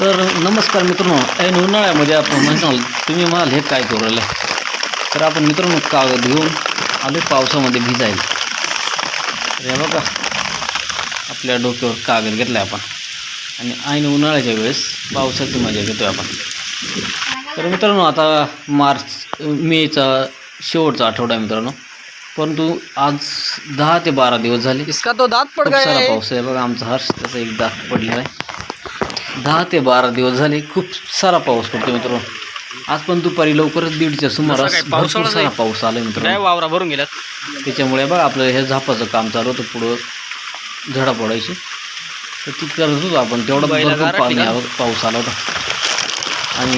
तर नमस्कार मित्रांनो ऐन उन्हाळ्यामध्ये आपण म्हणाल तुम्ही म्हणाल हे काय करू राहिलं? तर आपण मित्रांनो कागद घेऊन आलो पावसामध्ये भिजायला. तर हे बघा आपल्या डोक्यावर कागद घेतला आपण. आणि ऐन उन्हाळ्याच्या वेळेस पावसाची मजा घेतो आपण. तर मित्रांनो आता मार्च मेचा शेवटचा आठवडा आहे मित्रांनो. परंतु आज दहा ते बारा दिवस झाले. इसका तो दांत पड़ खूप गया सारा पाऊस आहे. बघा आमचा हर्ष त्याचा एक दात पडलेला आहे. दहा ते बारा दिवस झाले खूप सारा पाऊस पडतो मित्रांनो. आज पण दुपारी लवकरच दीडच्या सुमारास भरपूर सारा. पाऊस आलाय काय मित्रांनो वावरा भरून गेल्यात. त्याच्यामुळे बघा आपलं हे झापाचं काम चालू होतं पुढं झडा पडायची तर ती करत होतो आपण. तेवढं भरपूर पाणी? आलं पाऊस आला होता. आणि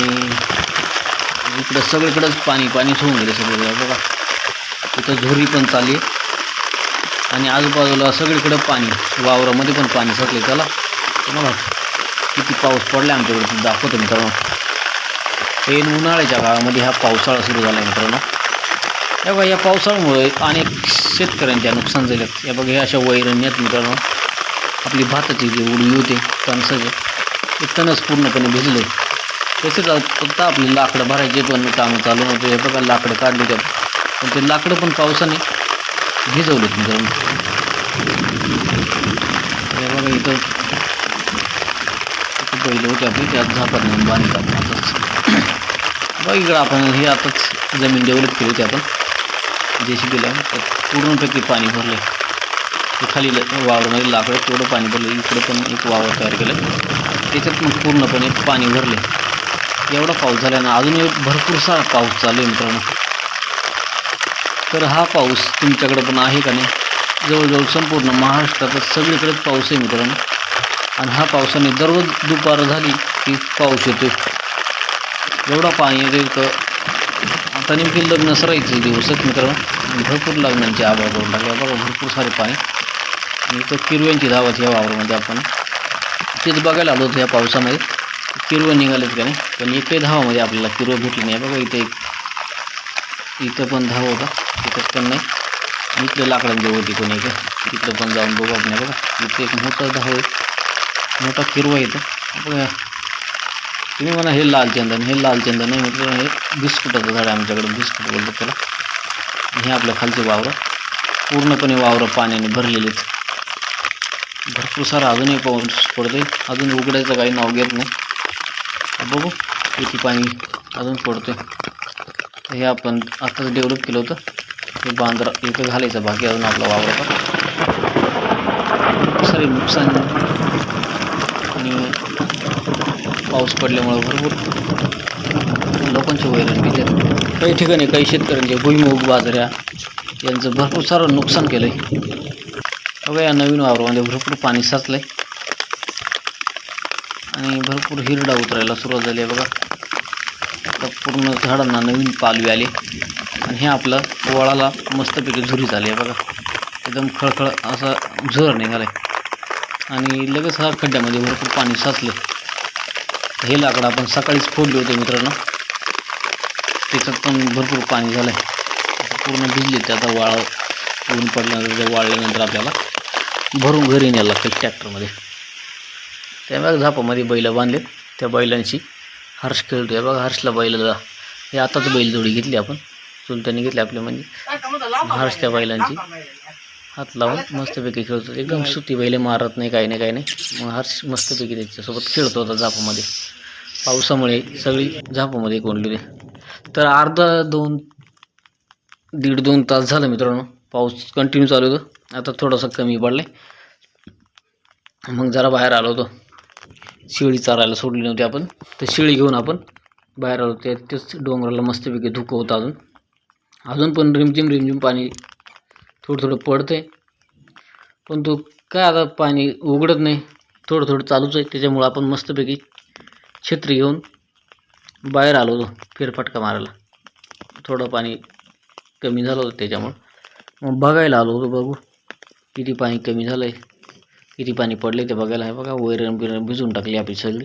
इकडं सगळीकडंच पाणी पाणी होऊन गेले सगळीकडे. बघा इथं झोरी पण चालली आणि आजूबाजूला सगळीकडे पाणी वावरामध्ये पण पाणी साचले त्याला बघा किती पाऊस पडला आमच्याकडे दाखवतो मित्रांनो. ऐन उन्हाळ्याच्या काळामध्ये हा पावसाळा सुरू झाला आहे मित्रांनो. या बघा या पावसाळ्यामुळे अनेक शेतकऱ्यांच्या नुकसान झाले. या बघा हे अशा वैरण्यात मित्रांनो. आपली भाताची जी उडी होते कणसाचे ते तणस पूर्णपणे भिजले. तसेच फक्त आपली लाकडं भरायचे पण कामं चालू नव्हते. हे बघा लाकडं काढली त्यात. पण ते लाकडं पण पावसाने भिजवलेत मित्रांनो. हे बघा इथं बैल होते आपली त्यात झापर नेऊन आपण आताच बघा इकडं आपण हे आताच जमीन डेव्हलप केली होती आपण. जे सी बीला त्यात पूर्णपैकी पाणी भरलं. ते खाली वावरामध्ये लाकडं तेवढं पाणी भरलं. इकडं पण एक वावर तयार केलं. त्याच्यात मग पूर्णपणे पाणी भरले. एवढा पाऊस झाला ना अजूनही भरपूरसा पाऊस चालू आहे मित्रांनो. तर हा पाऊस तुमच्याकडं पण आहे का नाही? जवळजवळ संपूर्ण महाराष्ट्रातच सगळीकडेच पाऊस आहे मित्रांनो. आणि हा पावसाने दररोज दुपार झाली की पाऊस येतो एवढा पाणी येतो तर आता नेमकी लग्न सरायचे दिवस मित्रांनो. भरपूर लग्नांची आभाळ करून टाकले. बघा भरपूर सारे पाणी. आणि इथं किरव्यांची धावत या वावरामध्ये आपण. तेच बघायला आलो होतो या पावसामध्ये. किरवं निघालेत का नाही? पण एकही धावामध्ये आपल्याला किरवं भेटली नाही. बघा इथे एक इथं पण धाव होता. तिथंच पण नाही. आणि इकडे लाकडांची होती कोणी का तिकडं पण जाऊन बघू आपण. बघा इथे एक मोठं धाव आहे. मोठा किरवा येतो बघा तुम्ही म्हणा हे लाल चंदन हे लाल चंदन आहे म्हटलं हे बिस्कुटाचं झाड आहे आमच्याकडे बिस्कुट बोलतो त्याला. हे आपलं खालचे वावरं. पूर्णपणे वावरं पाण्याने भरलेलेच भरपूर सारा अजूनही पाऊस पडते अजून उघडायचं काही नाव घेत नाही. बघू किती पाणी अजून पडतोय. तर हे आपण आत्ताच डेव्हलप केलं होतं. हे बांद्रा इथं घालायचं बाकी अजून आपला वावराचा खूप सारे नुकसान पाऊस पडल्यामुळं भरपूर लोकांचे वैरण घेतात काही ठिकाणी काही शेतकऱ्यांचे भुईमुग बाजऱ्या यांचं भरपूर सारं नुकसान केलं आहे बघा या नवीन वावरामध्ये भरपूर पाणी साचलं आहे आणि भरपूर हिरडा उतरायला सुरुवात झाली आहे. बघा आता पूर्ण झाडांना नवीन पालवी आली. आणि हे आपलं वळाला मस्तपैकी झुरी झाली आहे. बघा एकदम खळखळ असा झुर निघाला आहे आणि लगेच हा खड्ड्यामध्ये भरपूर पाणी साचलं हे लाकडं आपण सकाळीच फोडले होते मित्रांनो. त्याच्यात पण भरपूर पाणी झालं आहे पूर्ण भिजले ते आता वाळ ऊन पडल्यानंतर वाळल्यानंतर आपल्याला भरून घरी न्यायला लागतं ट्रॅक्टरमध्ये. त्या झापामध्ये बैल बांधलेत. त्या बैलांशी हर्ष खेळतोय. बघा हर्षला बैलाला हे आताच बैलजोडी घेतली आपण. चुलत्याने घेतली आपल्या म्हणजे. हर्ष त्या बैलांची. हात लावून मस्तपैकी खेळतो. एकदम सुती बैले मारत नाही काही नाही काही नाही. मग हर्ष मस्तपैकी त्याच्यासोबत खेळतो होता झापामध्ये. पावसामुळे सगळी झापामध्ये कोंडली तर अर्धा दोन दीड दोन तास झालं मित्रांनो. पाऊस कंटिन्यू चालू होतो. आता थोडासा कमी पडलं मग जरा बाहेर आलो होतो. शिळी चारायला सोडली नव्हती आपण. तर शिळी घेऊन आपण बाहेर आलो ते तेच डोंगराला मस्तपैकी धुकं होतं अजून. अजून पण रिमझिम रिमझिम पाणी थोडं थोडं पडतं आहे पण तो काय आता पाणी उघडत नाही. थोडं थोडं चालूच आहे. त्याच्यामुळं आपण मस्तपैकी छत्री घेऊन बाहेर आलो होतो फेरफटका मारायला. थोडं पाणी कमी झालं होतं त्याच्यामुळं. मग बघायला आलो होतो बघू किती पाणी कमी झालं आहे किती पाणी पडले ते बघायला. आहे बघा वैरण बिरण भिजून टाकली आपली सगळी.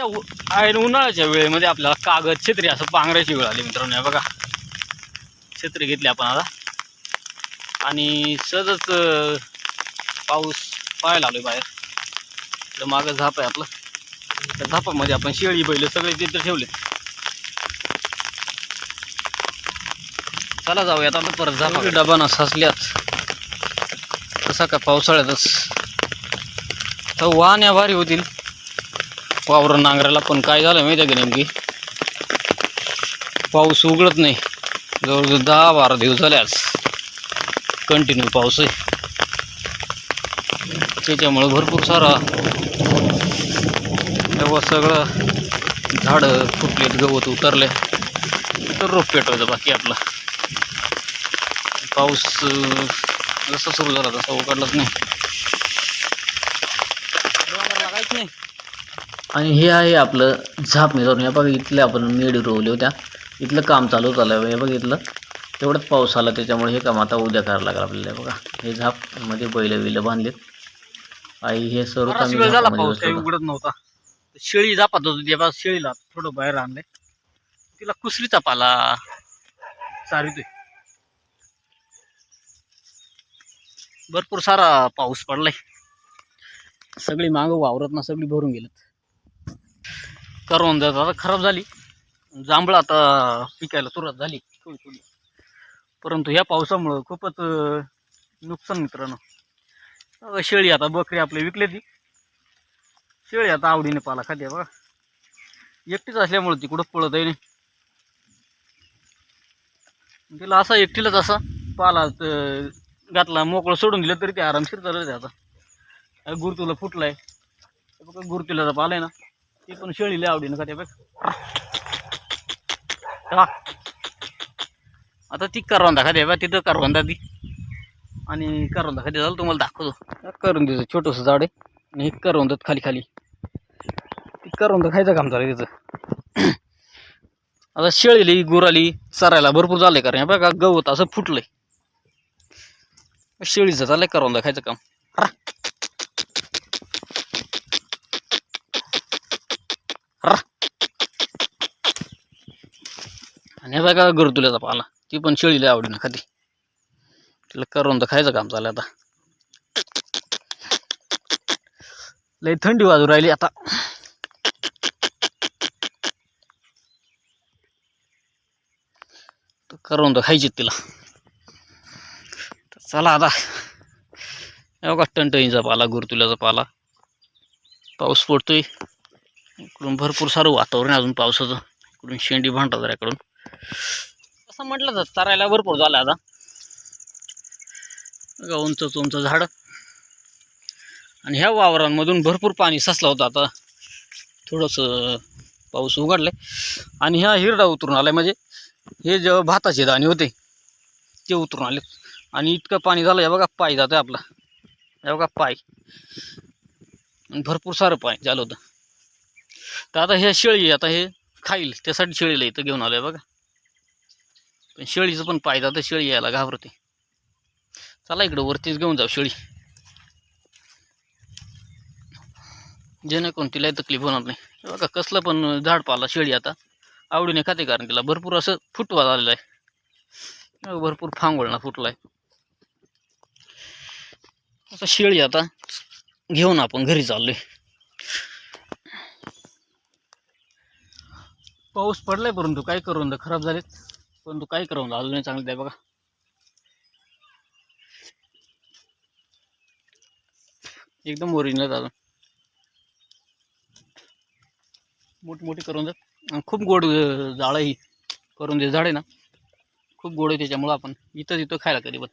या आहे उन्हाळ्याच्या वेळेमध्ये आपल्याला कागद छत्री असं पांगऱ्याची वेळ आली मित्रांनो या बघा. छत्री घेतली आपण आता. आणि सहजच पाऊस पाहायला आलोय बाहेर. तर मागं झाप आहे आपलं. त्या झापामध्ये आपण शेळी बैल सगळे तिथे ठेवले. चला जाऊयात आता परत झापा डबाना साचल्यात. कसा का पावसाळ्यातच. तर वाहण्या भारी होतील. वावर नांगराला पण काय झालं माहिती आहे का नेमकी? पाऊस उघडत नाही. जवळजवळ दहा बारा दिवस झाले आज. कंटिन्यू पाऊस आहे. त्याच्यामुळं भरपूर सारा तेव्हा सगळं झाडं फुटलेत गवत उतरले. तर रोप पेटवायचं बाकी आपलं. पाऊस जसा सुरू झाला तसा उघडलाच नाही डोंगराला काहीच नाही आणि हे आहे आपलं झाप मित्रांनो हे बघा इथले आपण मेढी रोवले होत्या. इथलं काम चालू झालं. हे बघा इथलं. तेवढंच पाऊस आला त्याच्यामुळे हे काम आता उद्या करायला लागलं आपल्याला. बघा हे झापमध्ये बैल विल बांधलेत. आई हे सर्व. उघडत नव्हता. शेळी जापात होती तेव्हा शेळीला थोडं बाहेर आणलंय. तिला कुसरीचा पाला चारितोय भरपूर सारा पाऊस पडलाय. सगळी मागं वावरत ना सगळी भरून गेलेत. करवून आता खराब झाली. जांभळं आता पिकायला सुरुवात झाली. थोडी थोडी. परंतु ह्या पावसामुळं खूपच नुकसान मित्रांनो. अगं शेळी आता बकरी आपली विकली ती. शेळी आता आवडीने पाला खाते बघा. एकटीच असल्यामुळे ती कुठं पळत आहे नाही तिला असा एकटीलाच असा पाला घातला मोकळं सोडून दिलं तरी ते आरामशीर चालत आहे आता. गुरतुला फुटलाय. बघा गुरतुल्याचा पाला आहे ना. ती पण शेळीला आवडीने खाते बघ. हा. आता ती करवंदा खाते बा तिथं करवंदा ती. आणि करवंदा खाली झालं तुम्हाला दाखवतो. करवंदीचं छोटंसं झाड आहे. आणि हे करवंदात खाली खाली. ती करवंदा खायचं काम झालं तिचं. तिथं आता शेळीली गुराली चरायला भरपूर झालंय कारण बघा गवत असं फुटलंय. शेळीचं चाललंय करवंदा खायचं काम. आणि हे काय गरतुल्याचा पाला. ती पण शेळीला आवडीनं खाती. तिला करून तर खायचं काम चाललं आता. लई थंडी वाजू राहिली आता. करून तर खायची तिला. चला आता. हे टणटणीचा पाला गुरतुल्याचा पाला. पाऊस पडतोय. इकडून भरपूर सारं वातावरण अजून पावसाचं. इकडून शेंडी भांडतात जरा असं म्हटलं तर चरायला भरपूर झालं आता. बघा उंचच उंच झाड. आणि ह्या वावरांमधून भरपूर पाणी साचलं होतं आता. थोडंसं पाऊस उघडलाय. आणि ह्या हिरडा उतरून आलाय म्हणजे हे जे भाताचे दाणे होते ते उतरून आले आणि इतकं पाणी झालं हे बघा पाय जातं आपला. हे बघा पाय. आणि भरपूर सारं पाणी झालं होतं. तर आता हे शेळी आता हे खाईल त्यासाठी शेळीला इथं घेऊन आलोय बघा. पण शेळीचं पण पाय जातं शेळी यायला घाबरते. चला इकडं वरतीच घेऊन जाऊ शेळी. जेणेकरून तिलाही तकलीफ होणार नाही. बघा कसलं पण झाड पाला शेळी आता. आवडीने खाते कारण तिला भरपूर असं फुटवा झालेला आहे. भरपूर फांगोळणा फुटलाय. आता शेळी आता घेऊन आपण घरी चाललोय. पाऊस पडलाय परंतु काय करून खराब झालेत. परंतु काय करून अजूनही नाही चांगलं बघा. एकदम ओरिजिनल अजून. मोठमोठी करून जात खूप गोड जाळं आहे ही. करून दे झाड आहे ना. खूप गोड आहे त्याच्यामुळं आपण इथं तिथं खायला कधी पण.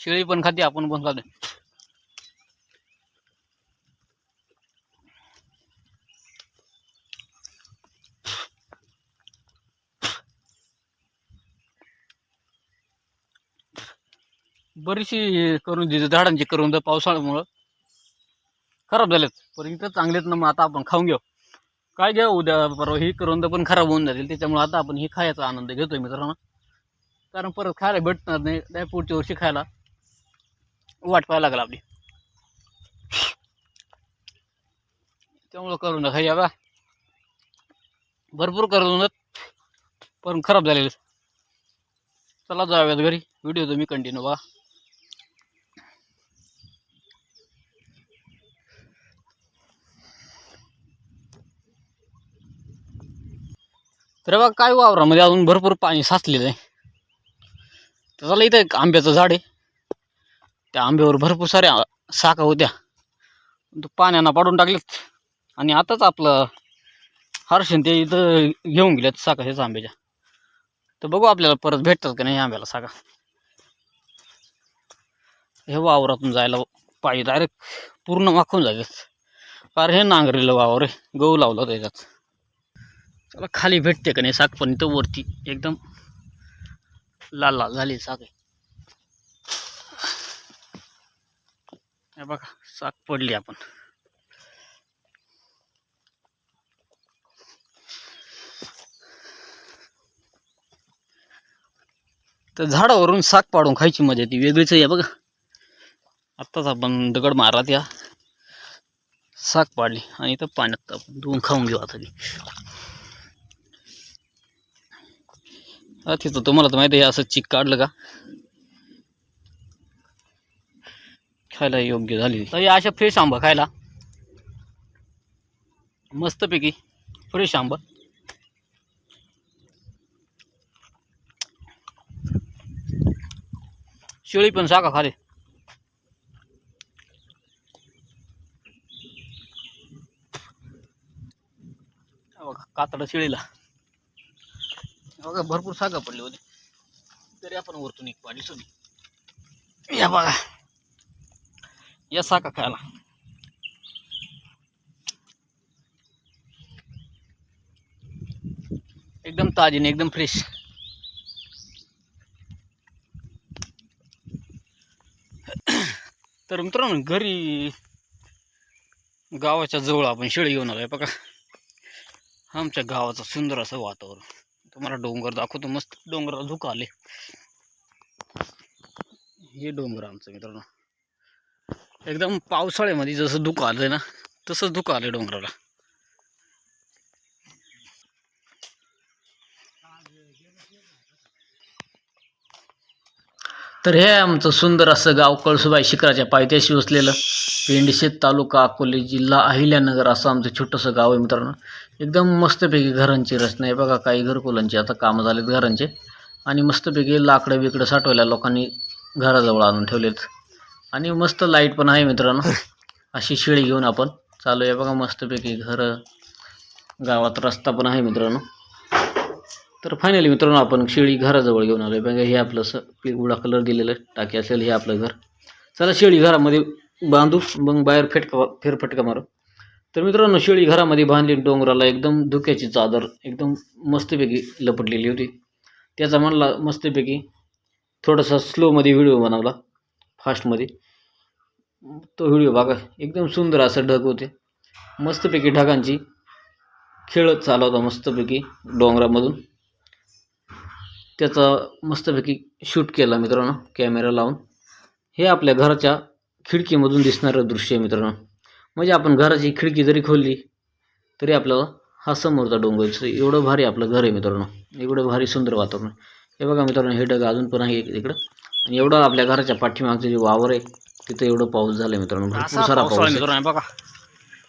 शेळी पण खाते आपण पण खाते. बरीचशी करून दिली झाडांची करून पावसाळ्यामुळं. खराब झालेत पण इथं चांगलेत ना मग आता आपण खाऊन घेऊ. काय घ्या उद्या परवा ही करून पण खराब होऊन जातील. त्याच्यामुळे आता आपण ही खायचा आनंद घेतोय मित्रांनो. कारण परत खायला भेटणार नाही नाही पुढच्या वर्षी खायला. वाट पाहायला लागला आपली. त्यामुळं करून नका या भरपूर करून पण खराब झालेले. चला जाऊयात घरी. व्हिडिओ तुम्ही कंटिन्यू बा तर बघा काय वावरामध्ये अजून भरपूर पाणी साचलेलं आहे. तर चला इथं एक आंब्याचं झाड आहे. त्या आंब्यावर भरपूर साऱ्या साखा होत्या. तो पाण्यानं पाडून टाकलेत. आणि आताच आपलं हर्षण ते इथं घेऊन गेलेत साखा ह्याच आंब्याच्या. तर बघू आपल्याला परत भेटतात का नाही आंब्याला साखा. हे वावरातून जायला पाहिजे डायरेक्ट पूर्ण वाखून जायचं कारण हे नांगरेलं वावर आहे. गहू लावला त्याच्यात. चला खाली भेटते का नाही साग पण इथं वरती एकदम लाल लाल झाली साग. आहे बघा साग पडली आपण. तर झाडावरून साग पाडून खायची मजा ती वेगळीच आहे बघा. आत्ताच आपण दगड मारला त्या. साग पाडली आणि इथं पाण्यात आपण धुवून खाऊन घेऊ आता ती हा तिथं तुम्हाला तर माहिती आहे असं चिक काढलं का? खायला योग्य झाली. तर या अशा फ्रेश आंबा खायला. मस्तपैकी फ्रेश आंबा. शेळी पण साखा खाले. बघा कातडं शेळीला. हो बघा भरपूर सागा पडली होती. तरी आपण वरतून एक पाडी सोडली या बघा. या साका खायला. एकदम ताजी एकदम फ्रेश तर मित्रांनो घरी गावाच्या जवळ आपण शेळी घेऊन आलोय बघा. आमच्या गावाचं सुंदर असं वातावरण. तुम्हाला डोंगर दाखवतो. मस्त डोंगराला झुक आले. हे डोंगर आमचं मित्रांनो. एकदम पावसाळ्यामध्ये जसं धुकं आलंय ना तसंच धुकं आलं डोंगराला. तर हे आमचं सुंदर असं गाव कळसुबाई शिखराच्या पायथ्याशी वसलेलं पेंडशेत तालुका अकोले जिल्हा अहिल्यानगर असं आमचं छोटंसं गाव आहे मित्रांनो. एकदम मस्तपैकी घरांची रचना आहे. बघा काही घरकुलांची आता कामं झालेत घरांचे. आणि मस्तपैकी लाकडं बिकडं साठवल्या लोकांनी घराजवळ आणून ठेवलेत. आणि मस्त लाइट पण आहे मित्रांनो. अशी शेळी घेऊन आपण चालू आहे बघा मस्तपैकी घरं गावात रस्ता पण आहे मित्रांनो. तर फायनली मित्रांनो आपण शेळी घराजवळ घेऊन आलो आहे बघा हे आपलं असं पिवळा कलर दिलेलं टाकी असेल हे आपलं घर. चला शेळी घरामध्ये बांधू. मग बाहेर फेटका फेरफटका मारू. तर मित्रांनो शेळी घरामध्ये बांधली डोंगराला एकदम धुक्याची चादर एकदम मस्तपैकी लपटलेली होती. त्याचा म्हणला मस्तपैकी थोडासा स्लोमध्ये व्हिडिओ बनवला फास्टमध्ये तो व्हिडिओ बघा एकदम सुंदर असं ढग होते. मस्तपैकी ढगांची खेळत चालवता होता मस्तपैकी डोंगरामधून. त्याचा मस्तपैकी शूट केला मित्रांनो कॅमेरा लावून. हे आपल्या घराच्या खिडकीमधून दिसणारं दृश्य आहे मित्रांनो. म्हणजे आपण घराची खिडकी जरी खोलली तरी आपल्याला हा समोरचा डोंगर दिसतो. एवढं भारी आपलं घर आहे मित्रांनो. एवढं भारी सुंदर वातावरण. हे बघा मित्रांनो हे ढग अजून पण आहे तिकडं आणि एवढं आपल्या घराच्या पाठीमागचं जे वावर आहे तिथं एवढं पाऊस झाला आहे मित्रांनो. भरपूर सारा पाऊस आहे. मित्रांनो बघा.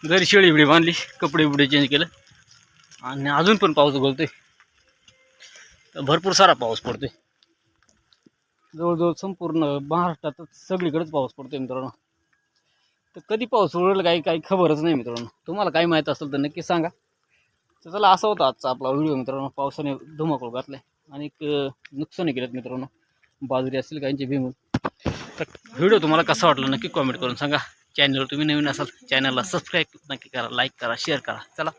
घरी शेळी बिडी बांधली कपडे बिडे चेंज केलं. आणि अजून पण पाऊस उघडतोय तर भरपूर सारा पाऊस पडतोय. जवळजवळ संपूर्ण महाराष्ट्रातच सगळीकडेच पाऊस पडतोय मित्रांनो. तर कधी पाऊस उडेल काही काही खबरच नाही मित्रांनो. तुम्हाला काही माहीत असेल तर नक्की सांगा. तर चला असा होता आजचा आपला व्हिडिओ मित्रांनो. पावसाने धुमाकूळ घातलाय आणि नुकसानही केलं मित्रांनो. बाजरी असेल काहींची भिमून तर व्हिडिओ तुम्हाला कसा वाटला नक्की कॉमेंट करून सांगा. चॅनलवर तुम्ही नवीन असाल चॅनलला सबस्क्राईब नक्की करा लाईक करा शेअर करा. चला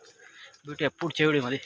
भेटूया पुढच्या व्हिडिओमध्ये